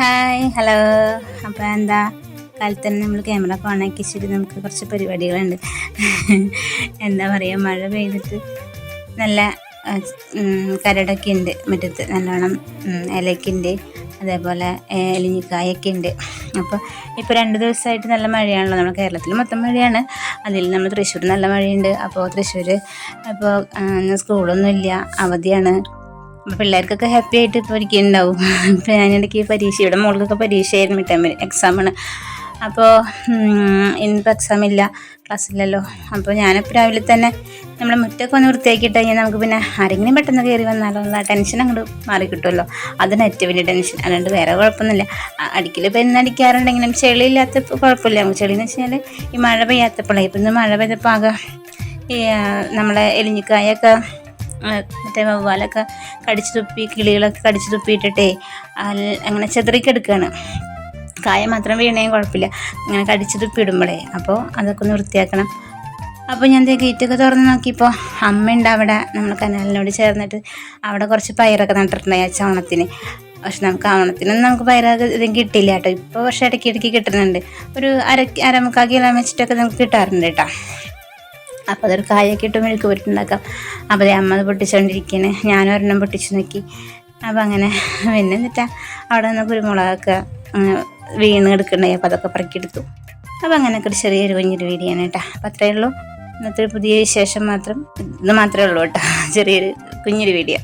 Hi hello അപ്പോൾ എന്താ കാലത്ത് തന്നെ നമ്മൾ ക്യാമറ ഒക്കെ ഓണാക്കി ശരി നമുക്ക് കുറച്ച് പരിപാടികളുണ്ട്. എന്താ പറയുക മഴ പെയ്തിട്ട് നല്ല കരടൊക്കെ ഉണ്ട്. മുറ്റത്ത് നല്ലോണം ഉണ്ട്. അതേപോലെ എലിഞ്ഞിക്കായൊക്കെ ഉണ്ട്. അപ്പോൾ ഇപ്പോൾ രണ്ട് ദിവസമായിട്ട് നല്ല മഴയാണല്ലോ. നമ്മുടെ കേരളത്തിൽ മൊത്തം മഴയാണ്. അതിൽ നമ്മൾ തൃശ്ശൂർ നല്ല മഴയുണ്ട്. അപ്പോൾ തൃശ്ശൂർ അപ്പോൾ സ്കൂളൊന്നുമില്ല അവധിയാണ്. അപ്പോൾ പിള്ളേർക്കൊക്കെ ഹാപ്പി ആയിട്ട് ഇപ്പോൾ ഇരിക്കുന്നുണ്ടാവും അപ്പം ഞാനിടയ്ക്ക് പരീക്ഷ ഇവിടെ മോൾക്കൊക്കെ പരീക്ഷയായിരുന്നു മിഡ് ടൈമിൽ എക്സാമാണ് അപ്പോൾ ഇന്നിപ്പോൾ എക്സാം ഇല്ല. ക്ലാസ്സില്ലല്ലോ അപ്പോൾ ഞാനിപ്പോൾ രാവിലെ തന്നെ നമ്മളെ മുറ്റൊക്കെ ഒന്ന് വൃത്തിയാക്കിയിട്ട് കഴിഞ്ഞാൽ നമുക്ക് പിന്നെ ആരെങ്കിലും പെട്ടെന്ന് കയറി വന്നാലോ ഉള്ള ടെൻഷൻ അങ്ങോട്ട് മാറി കിട്ടുമല്ലോ. അതിന് ഏറ്റവും വലിയ ടെൻഷൻ അല്ലാണ്ട് വേറെ കുഴപ്പമൊന്നുമില്ല. അടിക്കൽ ഇപ്പോൾ എന്ന് അടിക്കാറുണ്ടെങ്കിലും ചെളി ഇല്ലാത്തപ്പോൾ കുഴപ്പമില്ല. നമുക്ക് ചെളി എന്ന് വെച്ചാൽ ഈ മഴ പെയ്യാത്തപ്പോഴേ ഇപ്പം ഇന്ന് മഴ പെയ്തപ്പോൾ ആകെ നമ്മളെ എലിഞ്ഞിക്കായൊക്കെ മറ്റേ വവ്വാലൊക്കെ കടിച്ചു തുപ്പി കിളികളൊക്കെ കടിച്ചു തുപ്പിയിട്ടിട്ടേ അങ്ങനെ ചെതറിക്കെടുക്കുകയാണ് കായ മാത്രം വീണേയും കുഴപ്പമില്ല. അങ്ങനെ കടിച്ചു തുപ്പിയിടുമ്പോഴേ അപ്പോൾ അതൊക്കെ ഒന്ന് വൃത്തിയാക്കണം. അപ്പോൾ ഞാൻ ഗേറ്റൊക്കെ തുറന്ന് നോക്കിയപ്പോൾ അമ്മയുണ്ട് അവിടെ നമ്മൾ കനാലിനോട് ചേർന്നിട്ട് അവിടെ കുറച്ച് പയറൊക്കെ നട്ടിട്ടുണ്ടായി ആ ഓണത്തിന് പക്ഷെ നമുക്ക് ഓണത്തിനൊന്നും നമുക്ക് പയറൊക്കെ ഇതും കിട്ടില്ല കേട്ടോ. ഇപ്പോൾ പക്ഷേ ഇടയ്ക്ക് ഇടയ്ക്ക് കിട്ടുന്നുണ്ട്. ഒരു അര അരമുക്കാൽ കിലോ വെച്ചിട്ടൊക്കെ നമുക്ക് കിട്ടാറുണ്ട് കേട്ടോ. അപ്പോൾ അതൊരു കായൊക്കെ ഇട്ട് മെഴുക്ക് പുരട്ടുണ്ടാക്കാം അപ്പോൾ ദേ അമ്മ അത് പൊട്ടിച്ചുകൊണ്ടിരിക്കുകയാണ് ഞാനും ഒരെണ്ണം പൊട്ടിച്ച് നോക്കി. അപ്പോൾ അങ്ങനെ പിന്നെ എന്നിട്ടാ അവിടെ നിന്ന് കുരുമുളകൊക്കെ വീണ് കിടക്കണ്ടായി അപ്പോൾ അതൊക്കെ പറക്കിയെടുത്തു. അപ്പോൾ അങ്ങനെയൊക്കെ ഒരു ചെറിയൊരു കുഞ്ഞൊരു വീഡിയോ ആണ് കേട്ടോ. അപ്പോൾ അത്രയേ ഉള്ളൂ. ഇന്നത്തെ ഒരു പുതിയ വിശേഷം മാത്രം. ഇത് മാത്രമേ ഉള്ളൂ കേട്ടോ. ചെറിയൊരു കുഞ്ഞൊരു വീഡിയോ